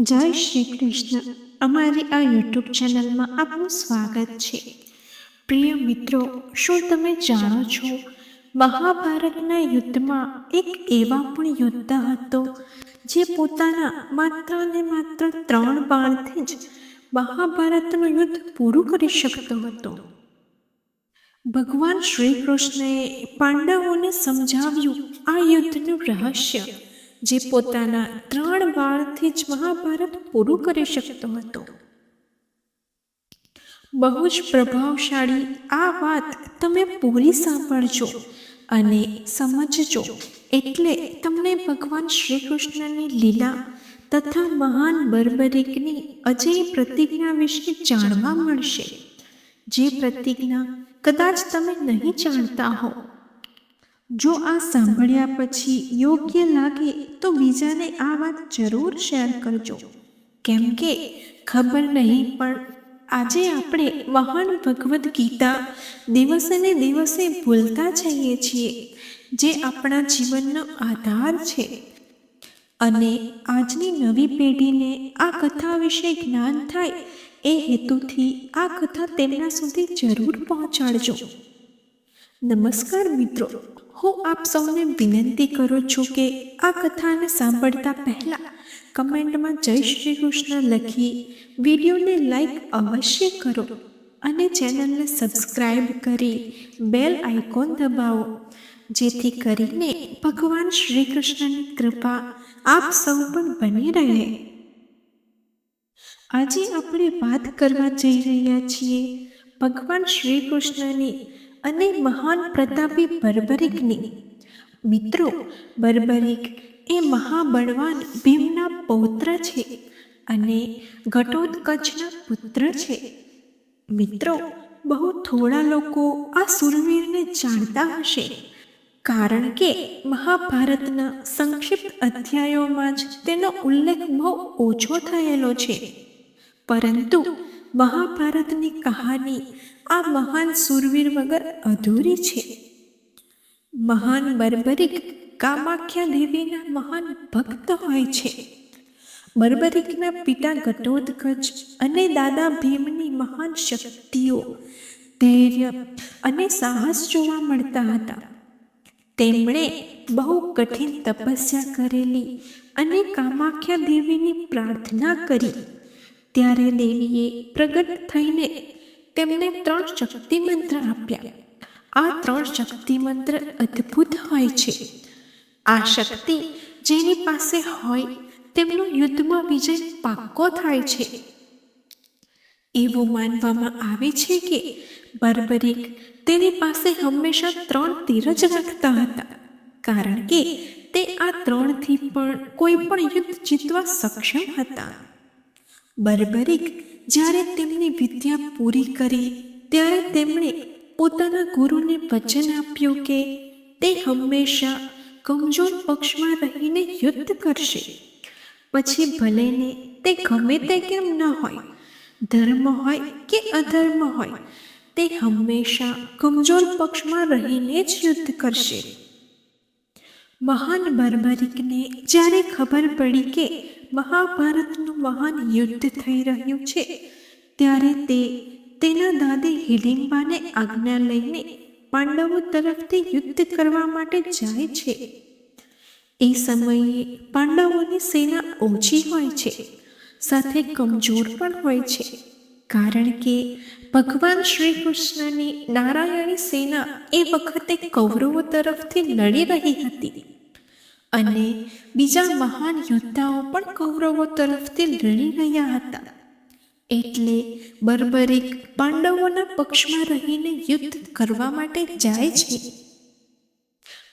જય શ્રી કૃષ્ણ અમારી આ યુટ્યુબ ચેનલમાં આપનું સ્વાગત છે. પ્રિય મિત્રો, શું તમે જાણો છો, મહાભારતના યુદ્ધમાં એક એવા પણ યોદ્ધા હતો, જે પોતાના માત્ર ને માત્ર ત્રણ બાણથી જ મહાભારતનું યુદ્ધ પૂરું કરી શકતો હતો? ભગવાન શ્રી કૃષ્ણએ પાંડવોને સમજાવ્યું આ યુદ્ધનું રહસ્ય. જે પોતાના ત્રણ બાળથી જ મહાભારત પૂરું કરી શકતો હતો. બહુ જ પ્રભાવશાળી આ વાત તમે પૂરી સાંભળજો અને સમજજો એટલે તમને ભગવાન શ્રી કૃષ્ણની લીલા તથા મહાન બર્બરિકની અજય પ્રતિજ્ઞા વિશે જાણવા મળશે. જે પ્રતિજ્ઞા કદાચ તમે નહીં જાણતા હો. જો આ સાંભળ્યા પછી યોગ્ય લાગે તો બીજાને આ વાત જરૂર શેર કરજો. કેમ કે ખબર નહીં, પણ આજે આપણે મહાન ભગવદ્ ગીતા દિવસે દિવસે ભૂલતા જઈએ છીએ, જે આપણા જીવનનો આધાર છે. અને આજની નવી પેઢીને આ કથા વિશે જ્ઞાન થાય એ હેતુથી આ કથા તેમના સુધી જરૂર પહોંચાડજો. નમસ્કાર મિત્રો. હું આપ સૌને વિનંતી કરું છું કે આ કથાને સાંભળતા પહેલાં કમેન્ટમાં જય શ્રી કૃષ્ણ લખી વિડીયોને લાઈક અવશ્ય કરો અને ચેનલને સબસ્ક્રાઈબ કરી બેલ આઇકોન દબાવો. જેથી કરીને ભગવાન શ્રી કૃષ્ણની કૃપા આપ સૌ પર બની રહે. આજે આપણે વાત કરવા જઈ રહ્યા છીએ ભગવાન શ્રી કૃષ્ણની અને મહાન પ્રતાપી બર્બરિકની. મિત્રો, બર્બરિક એ મહાબળવાન ભીમના પૌત્ર છે અને ઘટોત્કચના પુત્ર છે. મિત્રો, બહુ થોડા લોકો આ સુરવીરને જાણતા હશે. કારણ કે મહાભારતના સંક્ષિપ્ત અધ્યાયોમાં જ તેનો ઉલ્લેખ બહુ ઓછો થયેલો છે. પરંતુ મહાભારતની કહાની આ મહાન સુરવીર વગર અધૂરી છે. મહાન બર્બરિક કામાખ્યા દેવીના મહાન ભક્ત હોય છે. બર્બરિકના પિતા ઘટોત્કચ અને દાદા ભીમની મહાન શક્તિઓ ધૈર્ય અને સાહસ જોવા મળતા હતા. તેમણે બહુ કઠિન તપસ્યા કરેલી અને કામાખ્યા દેવીની પ્રાર્થના કરી. ત્યારે દેવીએ પ્રગટ થઈને તેમને ત્રણ શક્તિ મંત્ર આપ્યા. આ ત્રણ શક્તિ મંત્ર અદ્ભુત હોય છે. આ શક્તિ જેની પાસે હોય તેમનો યુદ્ધમાં વિજય પાક્કો થાય છે. એવું માનવામાં આવે છે કે બર્બરિક તેની પાસે હંમેશા ત્રણ તીર જ રાખતા હતા, કારણ કે તે આ ત્રણથી પણ કોઈ પણ યુદ્ધ જીતવા સક્ષમ હતા. બર્બરિક જ્યારે તેમની વિદ્યા પૂરી કરી, ત્યારે તેમણે પોતાના ગુરુને વચન આપ્યું કે તે હંમેશા કમજોર પક્ષમાં રહીને યુદ્ધ કરશે. પછી ભલેને તે ગમે તે કેમ ન હોય, ધર્મ હોય કે અધર્મ હોય, તે હંમેશા કમજોર પક્ષમાં રહીને જ યુદ્ધ કરશે. મહાન બર્બરિકને જ્યારે ખબર પડી કે મહાભારતનું મહાન યુદ્ધ થઈ રહ્યું છે, ત્યારે તે તેના દાદી હિડિંબાને આજ્ઞા લઈને પાંડવો તરફથી યુદ્ધ કરવા માટે જાય છે. એ સમયે પાંડવોની સેના ઓછી હોય છે, સાથે કમજોર પણ હોય છે, કારણ કે ભગવાન શ્રી કૃષ્ણની નારાયણી સેના એ વખતે કૌરવો તરફથી લડી રહી હતી. અને બીજા મહાન યોદ્ધાઓ પણ કૌરવો તરફથી લડી રહ્યા હતા. એટલે બર્બરિક પાંડવોના પક્ષમાં રહીને યુદ્ધ કરવા માટે જાય છે.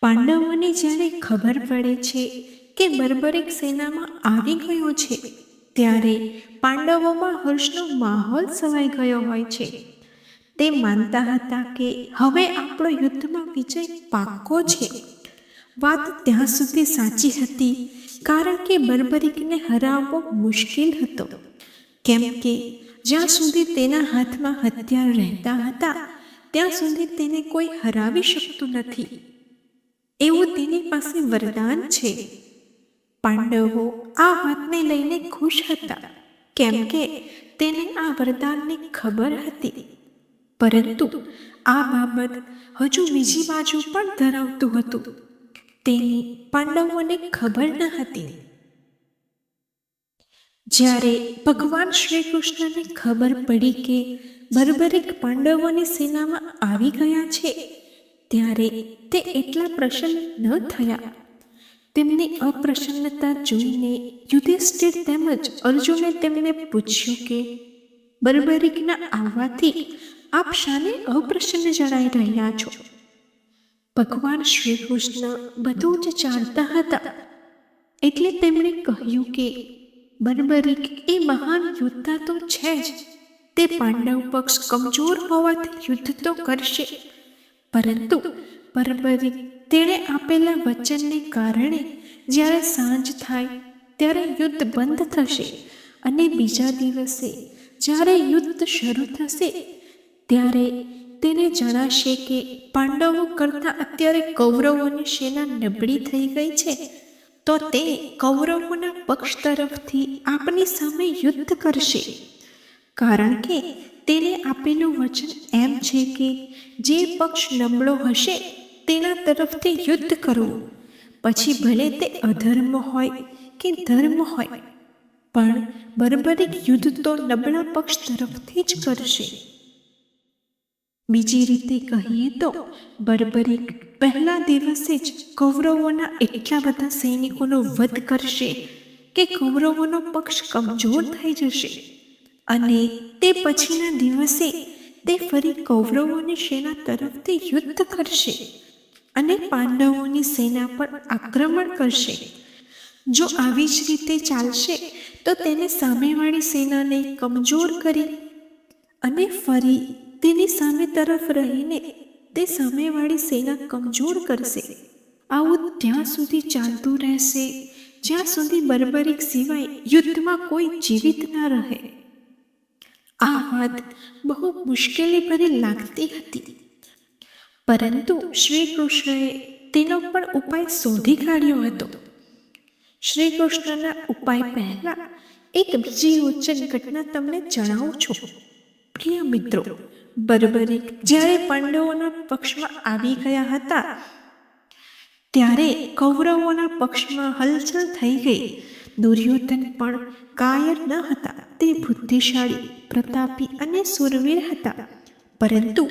પાંડવોને જ્યારે ખબર પડે છે કે બર્બરિક સેનામાં આવી ગયો છે, ત્યારે પાંડવોમાં હર્ષનો માહોલ સવાઈ ગયો હોય છે. તે માનતા હતા કે હવે આપણો યુદ્ધમાં વિજય પાક્કો છે. વાત ત્યાં સુધી સાચી હતી, કારણ કે બર્બરિકને હરાવવો મુશ્કેલ હતો. કેમ કે જ્યાં સુધી તેના હાથમાં હથિયાર રહેતા હતા, ત્યાં સુધી તેને કોઈ હરાવી શકતું નથી. એવું તેની પાસે વરદાન છે. પાંડવો આ વાતને લઈને ખુશ હતા, કેમ કે તેને આ વરદાનની ખબર હતી. પરંતુ આ બાબત હજુ બીજી બાજુ પણ ધરાવતું હતું. તેની પાંડવોને ખબર ન હતી. જ્યારે ભગવાન શ્રી કૃષ્ણને ખબર પડી કે બર્બરિક પાંડવોની સેનામાં આવી ગયા છે, ત્યારે તે એટલા પ્રસન્ન ન થયા. તેમની અપ્રસન્નતા જોઈને યુધિષ્ઠિર તેમજ અર્જુને તેમને પૂછ્યું કે, બર્બરિકના આવવાથી આપ શાને અપ્રસન્ન જણાઈ રહ્યા છો? ભગવાન શ્રી કૃષ્ણ બધું જ જાણતા હતા. એટલે તેમણે કહ્યું કે, બર્બરિક, એ મહાન યોદ્ધા તો છે જ. તે પાંડવ પક્ષ કમજોર હોવાથી યુદ્ધ તો કરશે. પરંતુ બર્બરિક, તેણે આપેલા વચનને કારણે જ્યારે સાંજ થાય, ત્યારે યુદ્ધ બંધ થશે અને બીજા દિવસે જ્યારે યુદ્ધ શરૂ થશે, ત્યારે તેને જણાશે કે પાંડવો કરતાં અત્યારે કૌરવોની સેના નબળી થઈ ગઈ છે, તો તે કૌરવોના પક્ષ તરફથી આપની સામે યુદ્ધ કરશે. કારણ કે તેને આપેલું વચન એમ છે કે જે પક્ષ નબળો હશે તેના તરફથી યુદ્ધ કરવું. પછી ભલે તે અધર્મ હોય કે ધર્મ હોય, પણ બર્બરિક યુદ્ધ તો નબળા પક્ષ તરફથી જ કરશે. બીજી રીતે કહીએ તો બર્બરિક પહેલા દિવસે જ કૌરવોના એટલા બધા સૈનિકોનો વધ કરશે કે કૌરવોનો પક્ષ કમજોર થઈ જશે. અને તે પછીના દિવસે તે ફરી કૌરવોની સેના તરફથી યુદ્ધ કરશે અને પાંડવોની સેના પર આક્રમણ કરશે. જો આવી જ રીતે ચાલશે, તો તેને સામેવાળી સેનાને કમજોર કરી અને ફરી તેની સામે તરફ રહીને તે સામેવાળી સેના કમજોર કરશે. આવું ત્યાં સુધી ચાલતું રહેશે, જ્યાં સુધી બર્બરિક સિવાય યુદ્ધમાં કોઈ જીવિત ન રહે. આ વાત બહુ મુશ્કેલી ભરી લાગતી હતી. પરંતુ શ્રી કૃષ્ણએ તેનો પણ ઉપાય શોધી કાઢ્યો હતો. શ્રી કૃષ્ણના ઉપાય પહેલા એક બીજી ઉચ્ચન ઘટના તમને જણાવું છું. પ્રિય મિત્રો બર્બરિક જ્યારે પાંડવોના પક્ષમાં આવી ગયા હતા, ત્યારે કૌરવોના પક્ષમાં હલચલ થઈ ગઈ. દુર્યોધન પણ કાયર ન હતા. તે બુદ્ધિશાળી, પ્રતાપી અને સુરવીર હતા. પરંતુ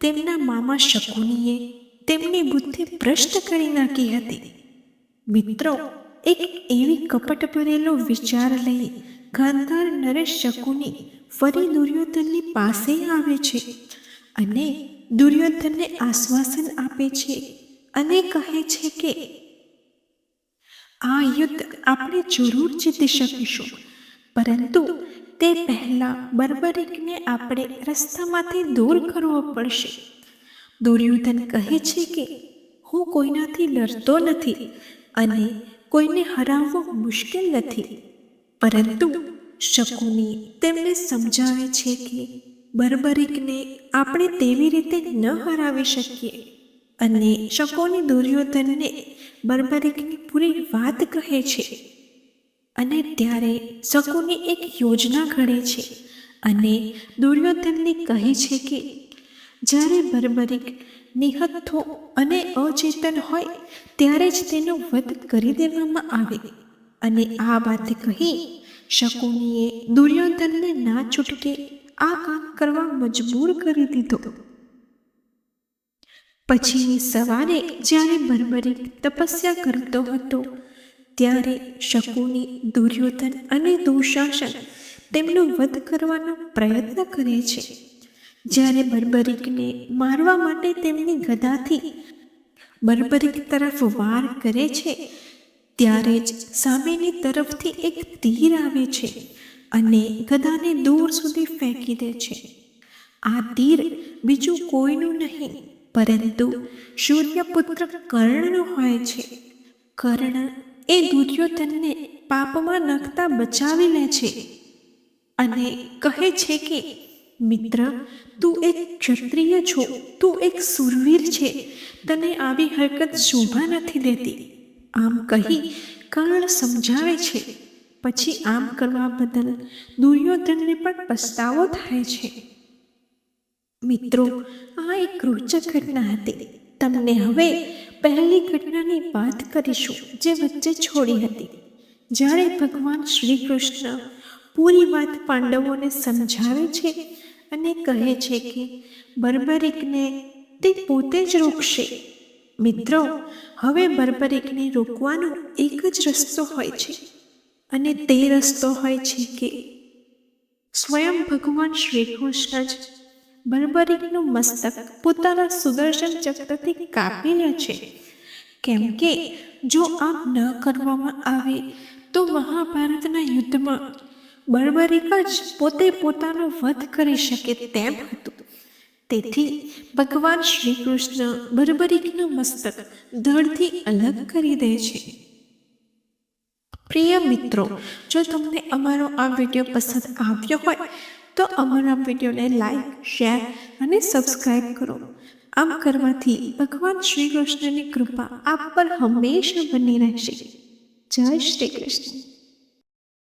તેમના મામા શકુનીએ તેમની બુદ્ધિ ભ્રષ્ટ કરી નાખી હતી. મિત્રો, એક એવી કપટ ભરેલો વિચાર લઈ ગાંધાર નરેશ શકુની ફરી દુર્યોધનની પાસે આવે છે અને દુર્યોધનને આશ્વાસન આપે છે અને કહે છે કે, આ યુદ્ધ આપણે જરૂર જીતી શકીશું, પરંતુ તે પહેલાં બર્બરિકને આપણે રસ્તામાંથી દૂર કરવો પડશે. દુર્યોધન કહે છે કે, હું કોઈનાથી લડતો નથી અને કોઈને હરાવવું મુશ્કેલ નથી. પરંતુ શકુની તેમને સમજાવે છે કે બર્બરિકને આપણે તેવી રીતે ન હરાવી શકીએ. અને શકોની દુર્યોધનને બર્બરિકની પૂરી વાત કહે છે. અને ત્યારે શકુની એક યોજના ઘડે છે અને દુર્યોધનને કહે છે કે જ્યારે બર્બરિક નિહત્થો અને અચેતન હોય, ત્યારે જ તેનો વધ કરી દેવામાં આવે. અને આ વાત કહી શકુનીએ દુર્યોધનને ના છૂટકે આ કામ કરવા મજબૂર કરી દીધો. પછીની સવારે જ્યારે બર્બરિક તપસ્યા કરતો હતો, ત્યારે શકુની દુર્યોધન અને દુશાસન તેમનો વધ કરવાનો પ્રયત્ન કરે છે. જ્યારે બર્બરિકને મારવા માટે તેમની ગદાથી બર્બરિક તરફ વાર કરે છે ત્યારે જ સામેની તરફથી એક તીર આવે છે અને ગદાને દૂર સુધી ફેંકી દે છે. આ તીર બીજું કોઈનું નહીં, પરંતુ સૂર્યપુત્ર કર્ણનું હોય છે. કર્ણ એ દુર્યોધનને પાપમાં નખતા બચાવી લે છે અને કહે છે કે, મિત્ર, તું એક ક્ષત્રિય છો, તું એક સુરવીર છે. તને આવી હરકત શોભા નથી દેતી. આમ કહી કર્ણ સમજાવે છે. પછી આમ કરવા બદલ દુર્યોધનને પણ પસ્તાવો થાય છે. મિત્રો આ એક રોચક ઘટના હતી. તમને હવે પહેલી ઘટનાની વાત કરીશું જે વચ્ચે છોડી હતી. જ્યારે ભગવાન શ્રી કૃષ્ણ પૂરી વાત પાંડવોને સમજાવે છે અને કહે છે કે બર્બરિકને તે પોતે જ રોકશે. મિત્રો, હવે બર્બરિકને રોકવાનો એક જ રસ્તો હોય છે અને તે રસ્તો હોય છે કે સ્વયં ભગવાન શ્રી કૃષ્ણ જ બર્બરિકનું મસ્તક પોતાના સુદર્શન ચક્રથી કાપી લે છે. કેમ કે જો આમ ન કરવામાં આવે તો મહાભારતના યુદ્ધમાં બર્બરિક જ પોતે પોતાનો વધ કરી શકે તેમ હતું. તેથી ભગવાન શ્રી કૃષ્ણ બર્બરિકનું મસ્તક ધડથી અલગ કરી દે છે. પ્રિય મિત્રો, જો તમને અમારો આ વીડિયો પસંદ આવ્યો હોય, તો અમારા વિડીયોને લાઈક, શેર અને સબસ્ક્રાઈબ કરો. આમ કરવાથી ભગવાન શ્રી કૃષ્ણની કૃપા આપ પર હંમેશા બની રહેશે. જય શ્રી કૃષ્ણ.